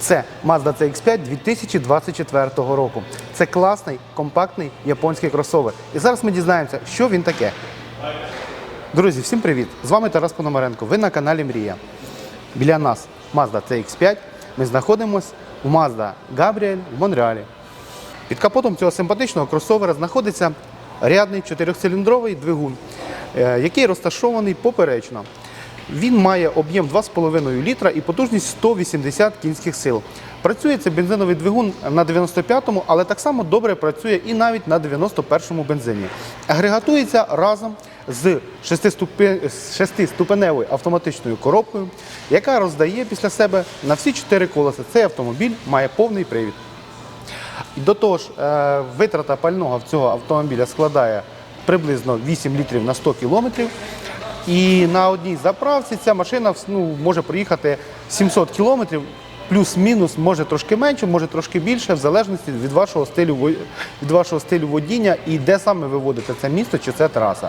Це Mazda CX-5 2024 року. Це класний, компактний японський кросовер. І зараз ми дізнаємося, що він таке. Друзі, всім привіт! З вами Тарас Пономаренко. Ви на каналі Мрія. Біля нас Mazda CX-5. Ми знаходимося у Mazda Gabriel в Монреалі. Під капотом цього симпатичного кросовера знаходиться рядний чотирьохциліндровий двигун, е, який розташований поперечно. Він має об'єм 2,5 літра і потужність 180 кінських сил. Працює це бензиновий двигун на 95-му, але так само добре працює і навіть на 91-му бензині. Агрегатується разом з шестиступе- з шестиступеневою автоматичною коробкою, яка роздає після себе на всі чотири колеса. Цей автомобіль має повний привід. До того ж, е, витрата пального в цього автомобіля складає приблизно 8 літрів на 100 кілометрів. І на одній заправці ця машина ну, може проїхати 700 кілометрів, плюс-мінус, може трошки менше, може трошки більше, в залежності від вашого стилю від вашого стилю водіння і де саме ви водите це місто чи це траса.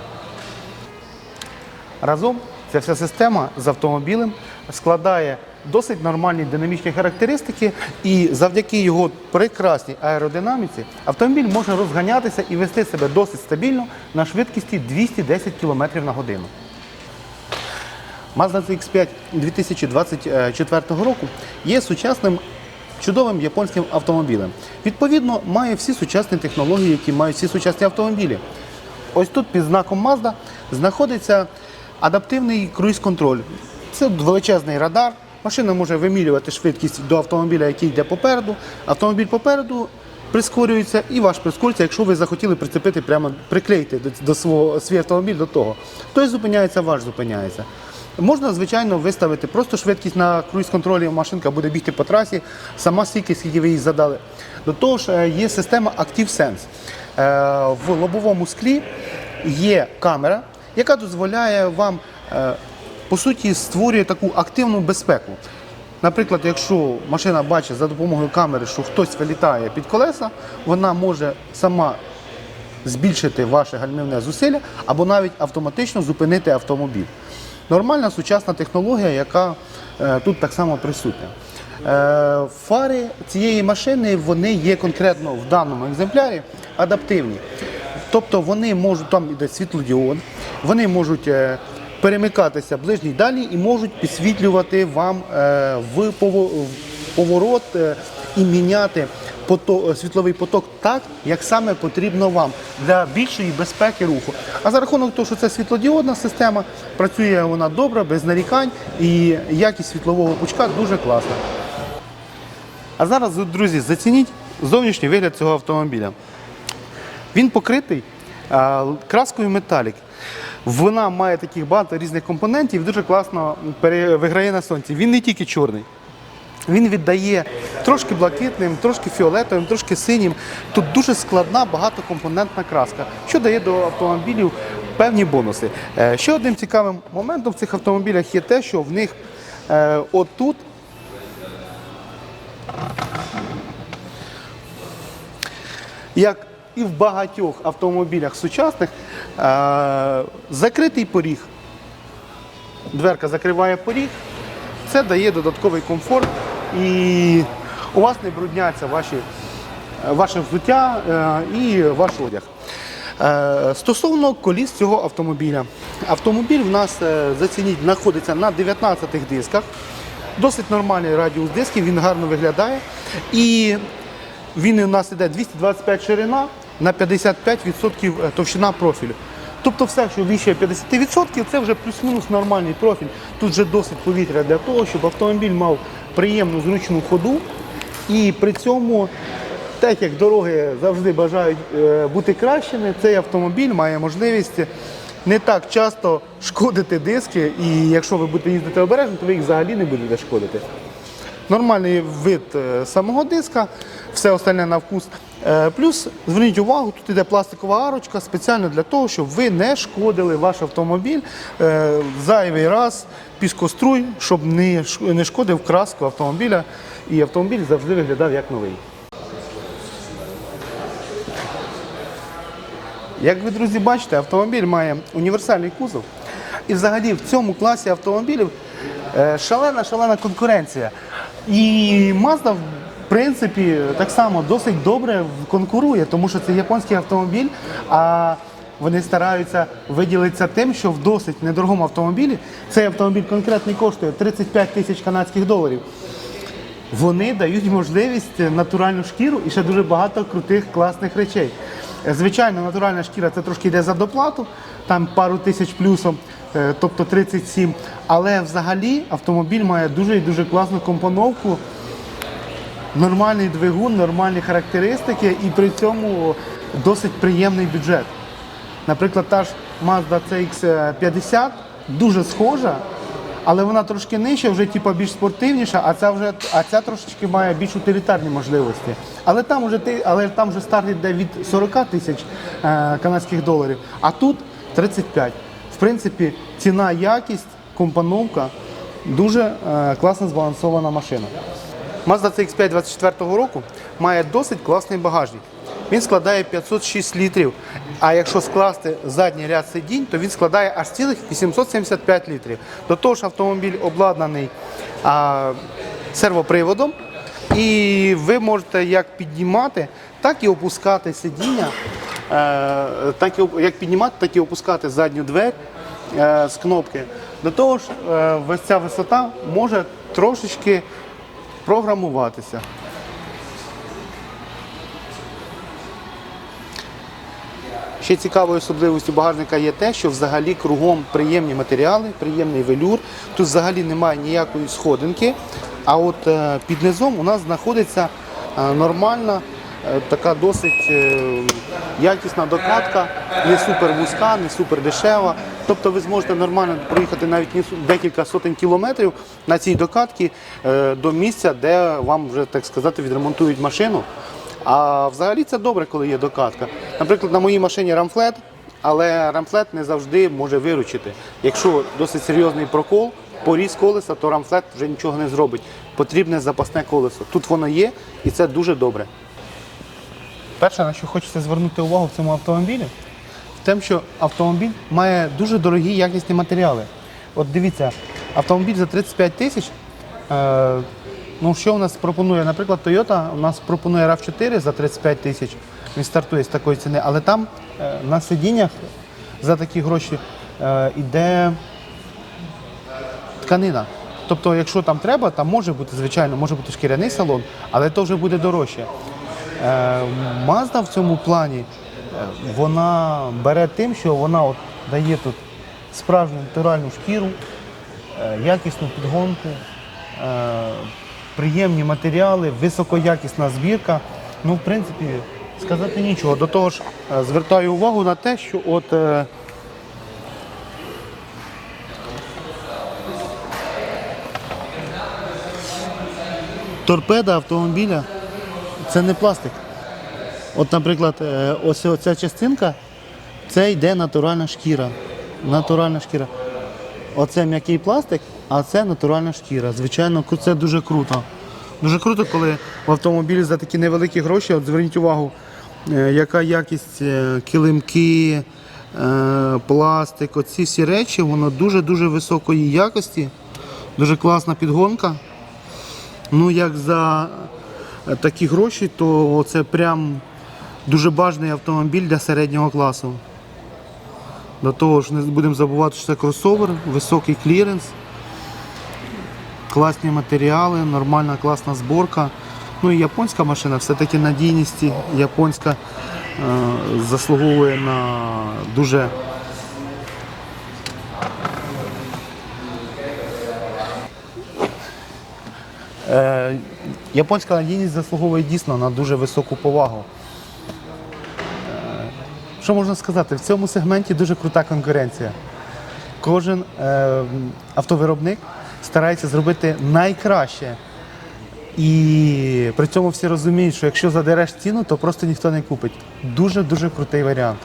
Разом ця вся система з автомобілем складає досить нормальні динамічні характеристики, і завдяки його прекрасній аеродинаміці автомобіль може розганятися і вести себе досить стабільно на швидкості 210 км на годину. Mazda CX-5 2024 року є сучасним чудовим японським автомобілем. Відповідно, має всі сучасні технології, які мають всі сучасні автомобілі. Ось тут під знаком Mazda знаходиться адаптивний круїз-контроль. Це величезний радар. Машина може вимірювати швидкість до автомобіля, який йде попереду. Автомобіль попереду прискорюється і ваш прискорюється, якщо ви захотіли прицепити прямо приклеїти до, свого свій автомобіль до того. Той зупиняється, ваш зупиняється. Можна, звичайно, виставити просто швидкість на круїз-контролі, машинка буде бігти по трасі, сама стільки, скільки ви їй задали. До того ж, е, є система ActiveSense. Е, В лобовому склі є камера, яка дозволяє вам, е, по суті, створює таку активну безпеку. Наприклад, якщо машина бачить за допомогою камери, що хтось вилітає під колеса, вона може сама збільшити ваше гальмівне зусилля або навіть автоматично зупинити автомобіль. Нормальна сучасна технологія, яка е, тут так само присутня. Е, фари цієї машини вони є конкретно в даному екземплярі адаптивні. Тобто вони можуть, там іде світлодіод, вони можуть е, перемикатися ближній далі і можуть підсвітлювати вам в поворот і міняти пото- світловий поток так, як саме потрібно вам для більшої безпеки руху. А за рахунок того, що це світлодіодна система, працює вона добре, без нарікань, і якість світлового пучка дуже класна. А зараз, друзі, зацініть зовнішній вигляд цього автомобіля. Він покритий краскою металік. Вона має таких багато різних компонентів, дуже класно виграє на сонці. Він не тільки чорний. Він віддає трошки блакитним, трошки фіолетовим, трошки синім. Тут дуже складна багатокомпонентна краска, що дає до автомобілів певні бонуси. Е, Ще одним цікавим моментом в цих автомобілях є те, що в них е, отут як і в багатьох автомобілях сучасних, е, закритий поріг. Дверка закриває поріг, це дає додатковий комфорт і у вас не брудняться ваші, е, ваше взуття е, і ваш одяг. Е, Стосовно коліс цього автомобіля. Автомобіль в нас, зацініть, знаходиться на 19 дисках. Досить нормальний радіус дисків, він гарно виглядає. І він у нас іде 225 ширина на 55% товщина профілю. Тобто все, що вище 50%, це вже плюс-мінус нормальний профіль. Тут вже досить повітря для того, щоб автомобіль мав приємну зручну ходу. І при цьому, так як дороги завжди бажають е, бути кращими, цей автомобіль має можливість не так часто шкодити диски. І якщо ви будете їздити обережно, то ви їх взагалі не будете шкодити. Нормальний вид е, самого диска, все остальне на вкус. Е, Плюс зверніть увагу, тут йде пластикова арочка спеціально для того, щоб ви не шкодили ваш автомобіль зайвий раз піскоструй, щоб не шкодив краску автомобіля, і автомобіль завжди виглядав як новий. Як ви, друзі, бачите, автомобіль має універсальний кузов. І взагалі в цьому класі автомобілів шалена-шалена конкуренція. І Mazda, в принципі, так само досить добре конкурує, тому що це японський автомобіль, а вони стараються виділитися тим, що в досить недорогому автомобілі цей автомобіль конкретний коштує 35 тисяч канадських доларів. Вони дають можливість натуральну шкіру і ще дуже багато крутих класних речей. Е, Звичайно, натуральна шкіра це трошки йде за доплату, там пару тисяч плюсом, е, тобто 37. Але взагалі автомобіль має дуже і дуже класну компоновку, нормальний двигун, нормальні характеристики і при цьому досить приємний бюджет. Наприклад, та ж Mazda CX-50 дуже схожа, але вона трошки нижча, вже типу, більш спортивніша, а ця вже а ця трошечки має більш утилітарні можливості. Але там вже але там вже старт йде від 40 тисяч е, канадських доларів, а тут 35. В принципі, ціна, якість, компоновка дуже е, класно збалансована машина. Mazda CX-5 24 року має досить класний багажник. Він складає 506 літрів. А якщо скласти задній ряд сидінь, то він складає аж цілих 875 літрів. До того ж, автомобіль обладнаний а, сервоприводом, і ви можете як піднімати, так і опускати сидіння, е, так і, як піднімати, так і опускати задню двері е, з кнопки. До того ж, е, ось ця висота може трошечки програмуватися. Ще цікавою особливістю багажника є те, що взагалі кругом приємні матеріали, приємний велюр. Тут взагалі немає ніякої сходинки. А от е, під низом у нас знаходиться е, нормальна, е, така досить якісна докатка, не супер вузька, не супер дешева. Тобто ви зможете нормально проїхати навіть декілька сотень кілометрів на цій докатці до місця, де вам вже так сказати відремонтують машину. А взагалі це добре, коли є докатка. Наприклад, на моїй машині рамфлет, але рамфлет не завжди може виручити. Якщо досить серйозний прокол, поріз колеса, то рамфлет вже нічого не зробить. Потрібне запасне колесо. Тут воно є, і це дуже добре. Перше, на що хочеться звернути увагу в цьому автомобілі, в тому, що автомобіль має дуже дорогі якісні матеріали. От дивіться, автомобіль за 35 тисяч. Е, ну, що у нас пропонує? Наприклад, Toyota у нас пропонує RAV4 за 35 тисяч. Він стартує з такої ціни, але там е, на сидіннях за такі гроші е, іде тканина. Тобто, якщо там треба, там може бути, звичайно, може бути шкіряний салон, але то вже буде дорожче. Е, Mazda в цьому плані е, вона бере тим, що вона от дає тут справжню натуральну шкіру, е, якісну підгонку, е, приємні матеріали, високоякісна збірка. Ну, в принципі, сказати нічого. До того ж, е, звертаю увагу на те, що от. е, Торпеда автомобіля це не пластик. От, наприклад, е, ось ця частинка це йде натуральна шкіра. Натуральна шкіра. Оце м'який пластик, а це натуральна шкіра. Звичайно, це дуже круто. Дуже круто, коли в автомобілі за такі невеликі гроші, от зверніть увагу, е, яка якість е, килимки, е, пластик, оці всі речі, воно дуже-дуже високої якості, дуже класна підгонка. Ну, як за такі гроші, то це прям дуже бажаний автомобіль для середнього класу. До того ж, не будемо забувати, що це кросовер, високий кліренс, класні матеріали, нормальна класна зборка. Ну і японська машина, все-таки надійності японська е, заслуговує на дуже Е, японська надійність заслуговує дійсно на дуже високу повагу. Е, що можна сказати? В цьому сегменті дуже крута конкуренція. Кожен е, автовиробник старається зробити найкраще. І при цьому всі розуміють, що якщо задереш ціну, то просто ніхто не купить. Дуже-дуже крутий варіант.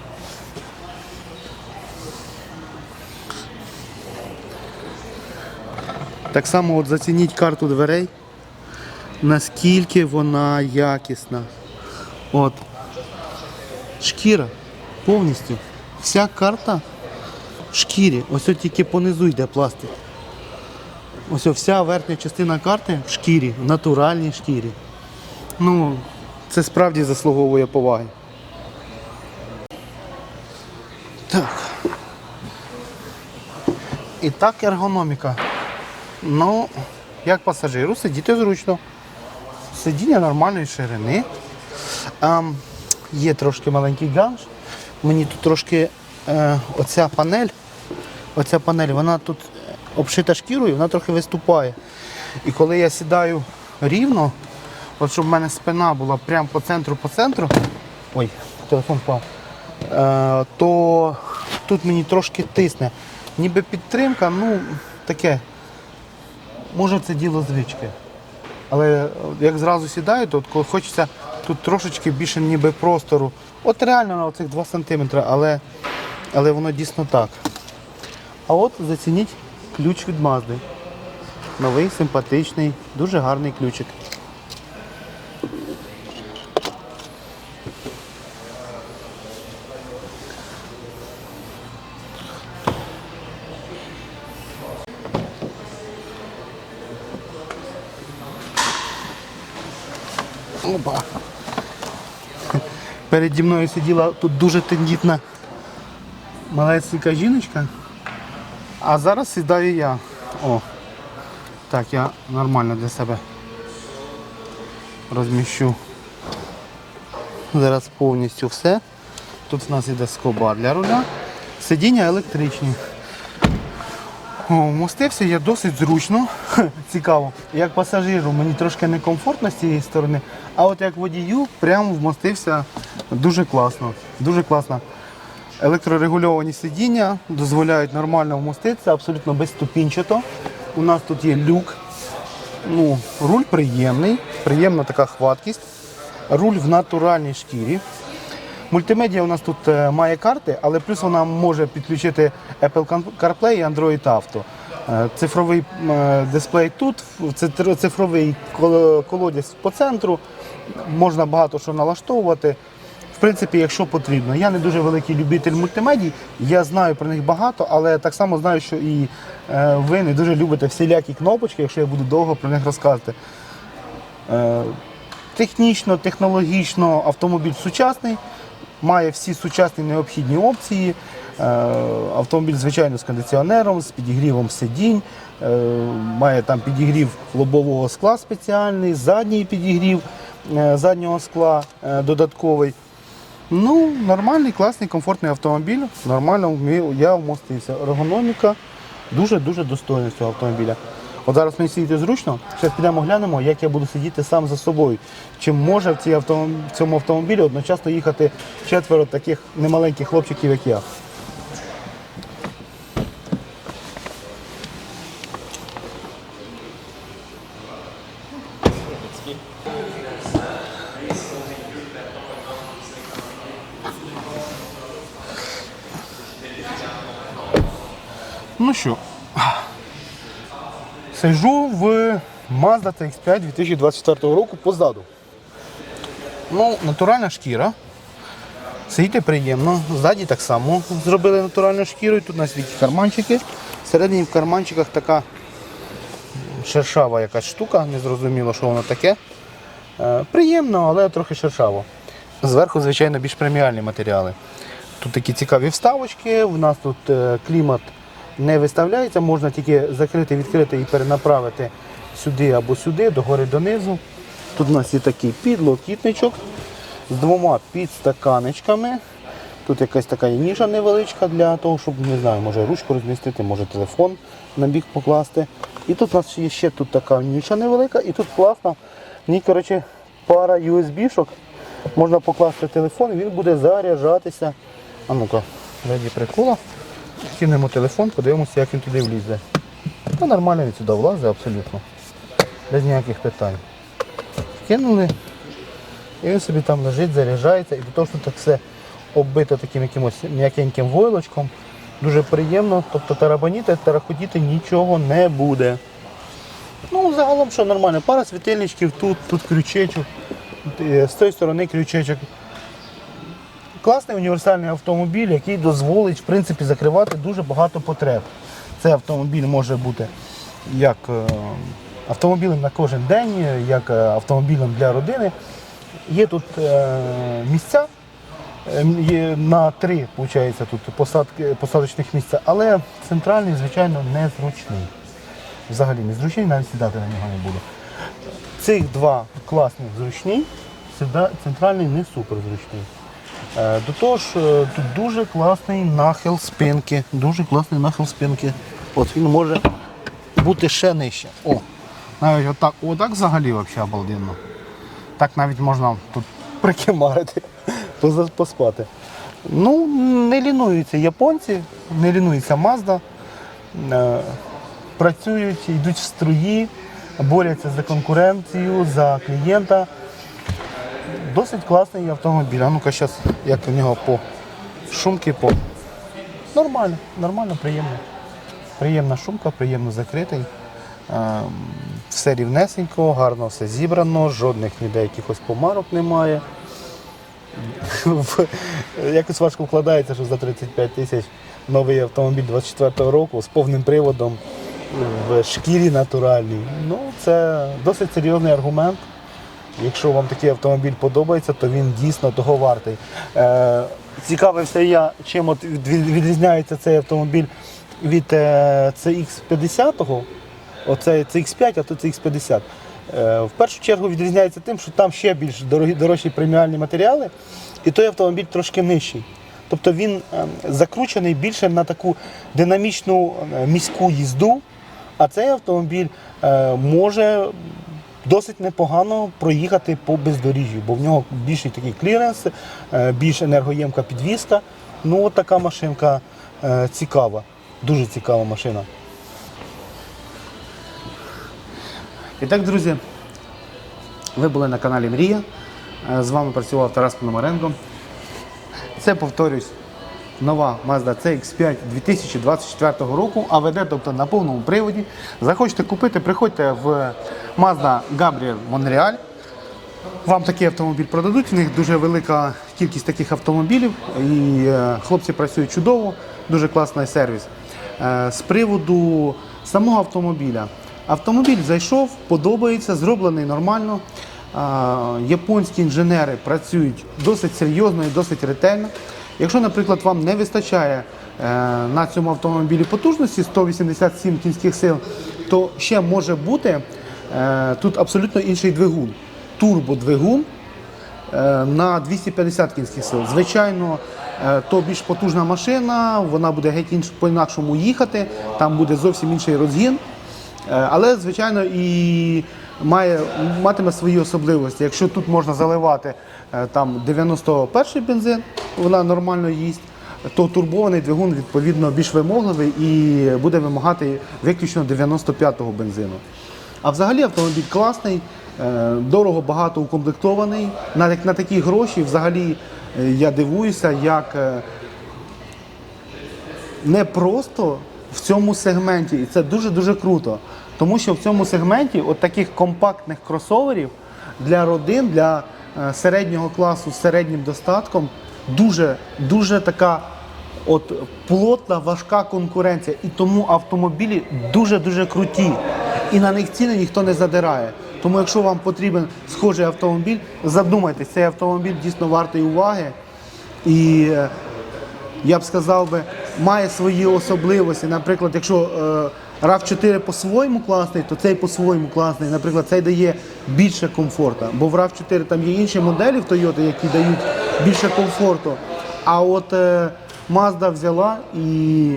Так само от зацініть карту дверей, наскільки вона якісна. От. Шкіра повністю. Вся карта в шкірі. Ось от тільки понизу йде пластик. Ось вся верхня частина карти в шкірі, в натуральній шкірі. Ну, це справді заслуговує поваги. Так. І так ергономіка. Ну, як пасажиру, сидіти зручно. Сидіння нормальної ширини. Ем, є трошки маленький ганж. Мені тут трошки е, оця панель, оця панель, вона тут обшита шкірою, вона трохи виступає. І коли я сідаю рівно, от щоб в мене спина була прямо по центру, по центру. Ой, телефон впав. Е, то тут мені трошки тисне. Ніби підтримка, ну таке. Може це діло звички. Але е, як зразу сідаю, то коли хочеться тут трошечки більше ніби простору. От реально на оцих 2 см, але, але воно дійсно так. А от зацініть ключ від Мазди. Новий, симпатичний, дуже гарний ключик. Опа. Переді мною сиділа тут дуже тендітна малесенька жіночка. А зараз сідаю я. О. Так, я нормально для себе розміщу. Зараз повністю все. Тут в нас іде скоба для руля. Сидіння електричні. Вмостився я досить зручно. Цікаво. Як пасажиру мені трошки некомфортно з цієї сторони, а от як водію прямо вмостився дуже класно. Дуже класно. Електрорегульовані сидіння дозволяють нормально вмоститися, абсолютно безступінчато. У нас тут є люк. Ну, руль приємний, приємна така хваткість. Руль в натуральній шкірі. Мультимедіа у нас тут е, має карти, але плюс вона може підключити Apple CarPlay і Android Auto. Е, Цифровий е, дисплей тут, цифровий колодязь по центру. Можна багато що налаштовувати. В принципі, якщо потрібно. Я не дуже великий любитель мультимедій, я знаю про них багато, але так само знаю, що і е, ви не дуже любите всілякі кнопочки, якщо я буду довго про них розказувати. Е, Технічно, технологічно автомобіль сучасний, має всі сучасні необхідні опції. Е, Автомобіль, звичайно, з кондиціонером, з підігрівом сидінь, має там підігрів лобового скла спеціальний, задній підігрів заднього скла додатковий. Ну, нормальний, класний, комфортний автомобіль. Нормально я вмостився. Ергономіка дуже-дуже достойна цього автомобіля. От зараз мені сидіти зручно. Зараз підемо глянемо, як я буду сидіти сам за собою. Чи може в, цій автом- в цьому автомобілі одночасно їхати четверо таких немаленьких хлопчиків, як я. Ну що, сиджу в Mazda CX-5 2024 року позаду. Ну, натуральна шкіра. Сидіти приємно. Ззаді так само зробили натуральну шкіру. Тут у нас такі карманчики. Всередині в карманчиках така шершава якась штука, незрозуміло, що воно таке. Е, Приємно, але трохи шершаво. Зверху, звичайно, більш преміальні матеріали. Тут такі цікаві вставочки, в нас тут е, клімат не виставляється, можна тільки закрити, відкрити і перенаправити сюди або сюди, догори донизу. Тут у нас є такий підлокітничок з двома підстаканечками. Тут якась така ніша невеличка для того, щоб, не знаю, може ручку розмістити, може телефон на бік покласти. І тут у нас є ще тут така ніша невелика, і тут класно. В коротше, пара USB-шок. Можна покласти телефон, він буде заряджатися. А ну-ка, раді прикола. Кинемо телефон, подивимося, як він туди влізе. Та нормально він сюди влазить абсолютно. Без ніяких питань. Кинули. І він собі там лежить, заряджається. І до того, що так все оббито таким якимось м'якеньким войлочком. Дуже приємно. Тобто тарабаніти, тарахотіти нічого не буде. Ну, загалом, що нормально, пара світильничків тут, тут крючечок, е, з цієї сторони крючечок. Класний універсальний автомобіль, який дозволить в принципі, закривати дуже багато потреб. Цей автомобіль може бути як е, автомобілем на кожен день, як е, автомобілем для родини. Є тут е, місця, на три, виходить, тут посадки, посадочних місця, але центральний, звичайно, незручний. Взагалі незручний, навіть сідати на нього не буду. Цих два класних зручні, центральний не супер зручний. Е, До того ж, е, тут дуже класний нахил спинки. Дуже класний нахил спинки. От він може бути ще нижче. О, навіть отак, отак взагалі взагалі обалденно. Так навіть можна тут прикимарити, поспати. Ну, не лінуються японці, не лінується Mazda. Е, Працюють, йдуть в струї, борються за конкуренцію, за клієнта. Досить класний автомобіль. А ну-ка зараз, як у нього по шумки по. Нормально, нормально, приємно. Приємна шумка, приємно закритий. Ем, Все рівнесенько, гарно все зібрано, жодних ніде якихось помарок немає. Якось важко вкладається, що за 35 тисяч новий автомобіль 24-го року з повним приводом в шкірі натуральній. Ну, це досить серйозний аргумент. Якщо вам такий автомобіль подобається, то він дійсно того вартий. Е, цікавився я, чим от від- від- відрізняється цей автомобіль від е, CX50, оце CX5, а тут CX50. Е, в першу чергу відрізняється тим, що там ще більш дорогі, дорожчі преміальні матеріали, і той автомобіль трошки нижчий. Тобто він е, закручений більше на таку динамічну е, міську їзду, а цей автомобіль може досить непогано проїхати по бездоріжжю, бо в нього більший такий кліренс, е, більш енергоємка підвізка. Ну, от така машинка е, цікава, дуже цікава машина. І так, друзі, ви були на каналі Мрія. Е, З вами працював Тарас Пономаренко. Це, повторюсь, нова Mazda CX5 2024 року, АВД, тобто на повному приводі. Захочете купити, приходьте в Mazda Gabriel Монреаль. Вам такий автомобіль продадуть, в них дуже велика кількість таких автомобілів, і е, хлопці працюють чудово, дуже класний сервіс. Е, з приводу самого автомобіля. Автомобіль зайшов, подобається, зроблений нормально. Е, японські інженери працюють досить серйозно і досить ретельно. Якщо, наприклад, вам не вистачає е, на цьому автомобілі потужності 187 кінських сил, то ще може бути е, тут абсолютно інший двигун турбодвигун е, на 250 кінських сил. Звичайно, то більш потужна машина, вона буде геть інш, по-інакшому їхати, там буде зовсім інший розгін. Але, звичайно, і має, матиме свої особливості. Якщо тут можна заливати е, там 91-й бензин, вона нормально їсть, то турбований двигун відповідно більш вимогливий і буде вимагати виключно 95-го бензину. А взагалі автомобіль класний, е, дорого багато укомплектований. На, на такі гроші взагалі е, я дивуюся, як не просто в цьому сегменті, і це дуже-дуже круто. Тому що в цьому сегменті от таких компактних кросоверів для родин, для е, середнього класу з середнім достатком дуже, дуже така от плотна, важка конкуренція. І тому автомобілі дуже-дуже круті. І на них ціни ніхто не задирає. Тому якщо вам потрібен схожий автомобіль, задумайтесь, цей автомобіль дійсно вартий уваги. І е, я б сказав би, має свої особливості. Наприклад, якщо е, RAV4 по-своєму класний, то цей по-своєму класний. Наприклад, цей дає більше комфорту. Бо в RAV4 там є інші моделі в Toyota, які дають більше комфорту. А от е, Mazda взяла і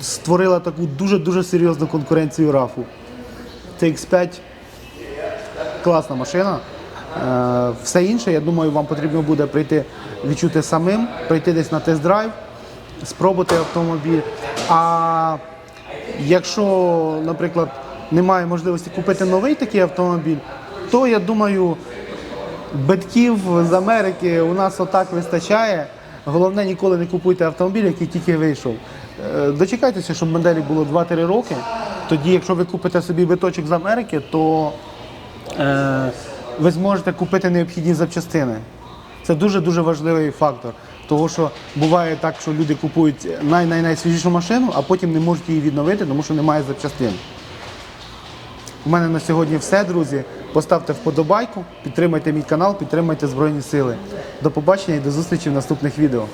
створила таку дуже-дуже серйозну конкуренцію RAV. CX5 класна машина. Е, Все інше, я думаю, вам потрібно буде прийти відчути самим, прийти десь на тест-драйв, спробувати автомобіль. А якщо, наприклад, немає можливості купити новий такий автомобіль, то я думаю, битків з Америки у нас отак вистачає. Головне, ніколи не купуйте автомобіль, який тільки вийшов. Е, Дочекайтеся, щоб моделі було 2-3 роки. Тоді, якщо ви купите собі биточок з Америки, то е, ви зможете купити необхідні запчастини. Це дуже-дуже важливий фактор. Тому що буває так, що люди купують най-най-найсвіжішу машину, а потім не можуть її відновити, тому що немає запчастин. У мене на сьогодні все, друзі. Поставте вподобайку, підтримайте мій канал, підтримайте Збройні Сили. До побачення і до зустрічі в наступних відео.